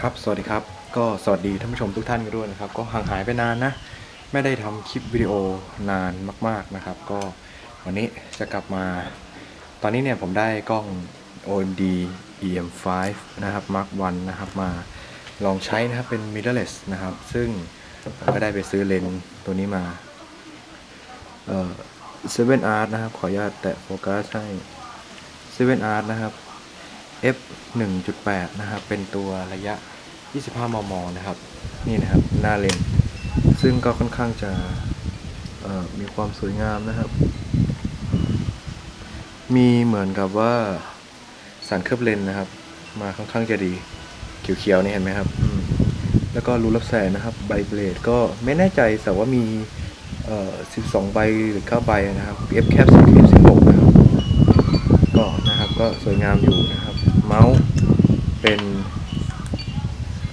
ครับ สวัสดีครับ ก็สวัสดีท่านผู้ชมทุกท่านกันด้วยนะครับ ก็ห่างหายไปนานนะ ไม่ได้ทำคลิปวิดีโอนานมาก ๆนะครับ ก็วันนี้จะกลับมา ตอนนี้เนี่ยผมได้กล้อง OMD EM5 นะครับ Mark 1นะครับ มาลองใช้นะครับ เป็น mirrorless นะครับ ซึ่งผมก็ได้ไปซื้อเลนส์ตัวนี้มา เอ่อ7 Art นะครับ ขออนุญาตแตะโฟกัสให้7 Art นะครับ f 1.8 นะครับ เป็นตัวระยะ 25 มม นะครับ นี่นะครับ หน้าเลนส์ซึ่งก็ค่อนข้างจะมีความสวยงามนะครับ มีเหมือนกับว่าสันเคลือบเลนส์นะครับ มาค่อนข้างจะดี เขียวๆนี่เห็นไหมครับ แล้วก็รูรับแสงนะครับ ใบเบลดก็ไม่แน่ใจแต่ว่ามีเอ่อ12 ใบหรือ 9 ใบนะครับ f cap 10 16นะครับ ก็นะครับก็สวยงามอยู่นะครับ เมาส์เป็น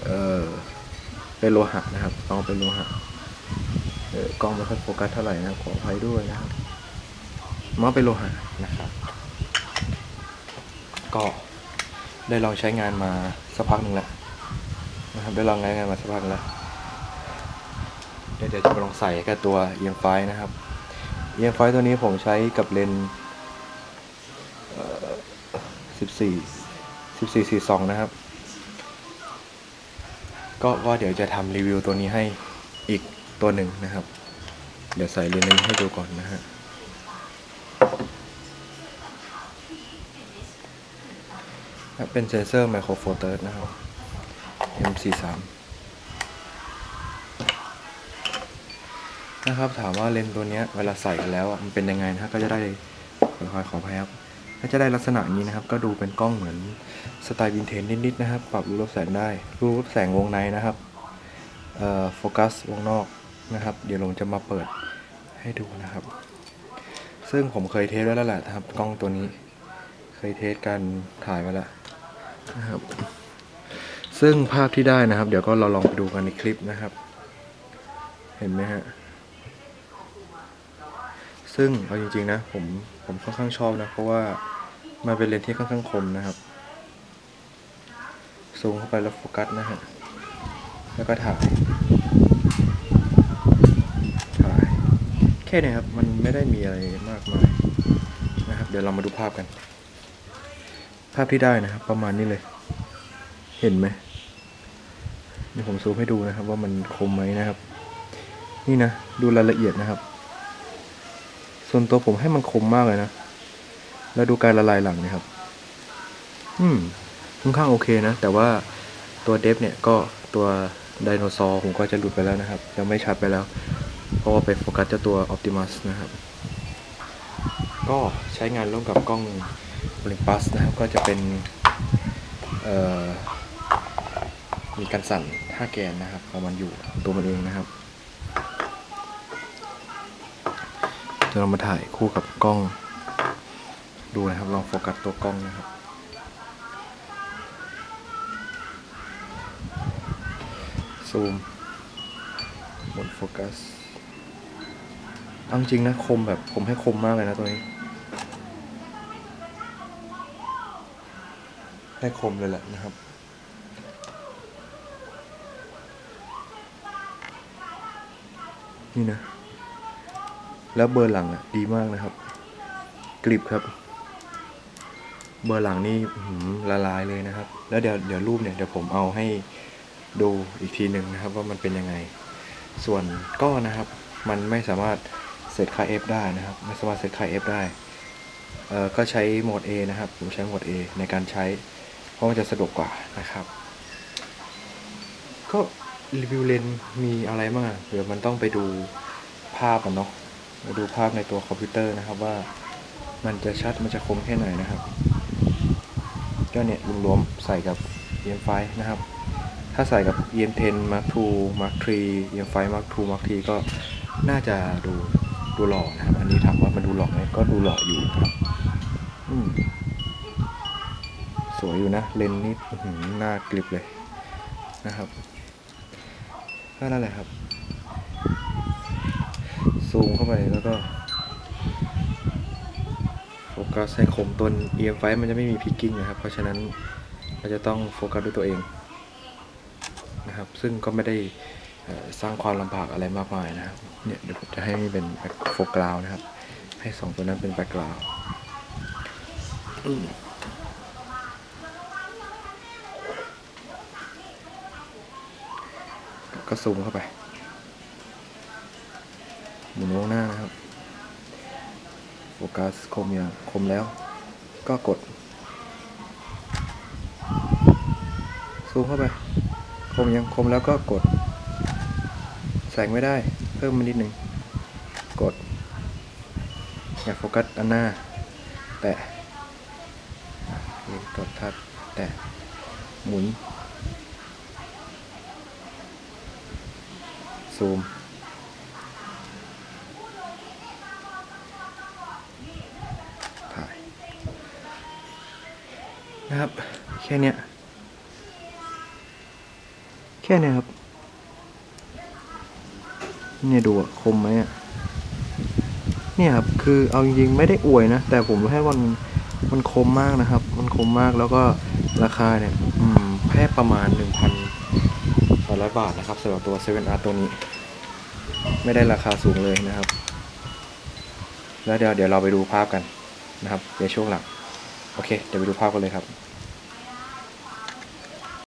เอ่อเป็นโลหะนะครับกล้องเป็นโลหะเออกล้องไม่ค่อยโฟกัสเท่าไหร่นะครับขออภัยด้วยนะครับเมาส์เป็นโลหะนะครับ ก็ได้ลองใช้งานมาสักพักหนึ่งแล้วนะครับได้ลองใช้งานมาสักพักแล้วเดี๋ยวจะไปลองใส่กับตัว EM5 นะครับ EM5 ตัวนี้ผมใช้กับเลนส์สิ บสี่สิบสี่สี่สองนะครับ ก็ก็เดี๋ยวจะทำรีวิวตัวนี้ให้อีกตัวหนึ่งนะครับ เดี๋ยวใส่เลนส์นี้ให้ดูก่อนนะฮะเป็นเซนเซอร์ไมโครโฟเตอร์นะครับ M43 นะครับถามว่าเลนส์ตัวนี้เวลาใส่กันแล้วมันเป็นยังไงนะก็จะได้ขอขอขออภัยครับ ก็จะได้ลักษณะนี้นะครับ ก็ดูเป็นกล้องเหมือนสไตล์วินเทจนิดๆนะครับ ปรับรูรับแสงได้ รูรับแสงวงในนะครับโฟกัสวงนอกนะครับ เดี๋ยวผมจะมาเปิดให้ดูนะครับ ซึ่งผมเคยเทสไว้แล้วแหละครับ กล้องตัวนี้ เคยเทสการถ่ายมาแล้วนะครับ ซึ่งภาพที่ได้นะครับ เดี๋ยวก็เราลองไปดูกันในคลิปนะครับ เห็นไหมฮะซึ่งเอาจริงๆนะผมผมค่อนข้างชอบนะ เพราะว่า มันเป็นเลนส์ที่ค่อนข้างคมนะครับ ซูมเข้าไปแล้วโฟกัสนะฮะ แล้วก็ถ่าย ถ่าย แค่นี้ครับ มันไม่ได้มีอะไรมากมายนะครับ เดี๋ยวเรามาดูภาพกัน ภาพที่ได้นะครับ ประมาณนี้เลย เห็นไหมเดี๋ยวผมซูมให้ดูนะครับ ว่ามันคมไหมนะครับ นี่นะ ดูรายละเอียดนะครับ ส่วนตัวผมให้มันคมมากเลยนะ แล้วดูการละลายหลังนะครับ อืมค่อนข้างโอเคนะ แต่ว่าตัวเดฟเนี่ยก็ตัวไดโนเสาร์ผมก็จะหลุดไปแล้วนะครับ ยังไม่ชัดไปแล้ว เพราะว่าไปโฟกัสเจ้าตัว Optimus นะครับ ก็ใช้งานร่วมกับกล้อง Olympus นะครับ ก็จะเป็นมีการสั่นท่าแกนนะครับของมันอยู่ตัวมันเองนะครับจะเรามาถ่ายคู่กับกล้อง ดูนะครับ ลองโฟกัสตัวกล้องนะครับ ซูมหมดโฟกัสเอาจริงนะ คมแบบผมให้คมมากเลยนะตัวนี้ได้คมเลยแหละนะครับนี่นะ แล้วเบอร์หลังอะ ดีมากนะครับ กริบครับ เบอร์หลังนี่ละลายเลยนะครับ แล้วเดี๋ยวเดี๋ยวรูปเนี่ยเดี๋ยวผมเอาให้ดูอีกทีหนึ่งนะครับว่ามันเป็นยังไง ส่วนก็นะครับ มันไม่สามารถเซตค่า F ได้นะครับ ไม่สามารถเซตค่า F ได้เอ่อก็ใช้โหมด A นะครับ ผมใช้โหมด A ในการใช้ เพราะมันจะสะดวกกว่านะครับ ก็รีวิวเลนส์มีอะไรบ้างเดี๋ยวมันต้องไปดูภาพกันเนาะมาดูภาพในตัวคอมพิวเตอร์นะครับว่ามันจะชัดมันจะคมแค่ไหนนะครับ ก็เนี่ยรวมๆใส่กับ EM5 นะครับ ถ้าใส่กับ EM10 Mark II Mark III EM5 Mark II Mark III ก็น่าจะดูดูหล่อนะครับ อันนี้ถามว่ามันดูหล่อไหมก็ดูหล่ออยู่ครับอืมสวยอยู่นะ เลนส์นี่อื้อหือหน้ากริบเลยนะครับก็นั่นแหละครับ ซูมเข้าไปแล้วก็ โฟกัสให้คมต้น EM5 มันจะไม่มีพิกกิ้งนะครับ เพราะฉะนั้นเราจะต้องโฟกัสด้วยตัวเองนะครับ ซึ่งก็ไม่ได้สร้างความลำบากอะไรมากมายนะครับ เนี่ยเดี๋ยวผมจะให้เป็นโฟกราวนะครับ ให้สองตัวนั้นเป็นแบ็กกราวก็ซูมเข้าไปหมุนวงหน้านะครับ ฟกัสคมยังคมแล้ว ก็กด ซูมเข้าไป คมยังคมแล้วก็กด แสงไม่ได้ เพิ่มมานิดหนึ่ง กด อยากโฟกัสอันหน้า แต่กดทัดแตะหมุน ซูม นะครับ แค่เนี้ยแค่เนี้ยครับ เนี่ยดูอะคมไหมอะเนี่ยครับคือเอาจริงๆไม่ได้อวยนะ แต่ผมแค่มันมันคมมากนะครับ มันคมมากแล้วก็ราคาเนี่ยอืมแค่ประมาณ 1,800 บาทนะครับสำหรับตัว 7R ตัวนี้ ไม่ได้ราคาสูงเลยนะครับ แล้วเดี๋ยวเดี๋ยวเราไปดูภาพกันนะครับในช่วงหลัง โอเค เดี๋ยวไปดูภาพกันเลยครับ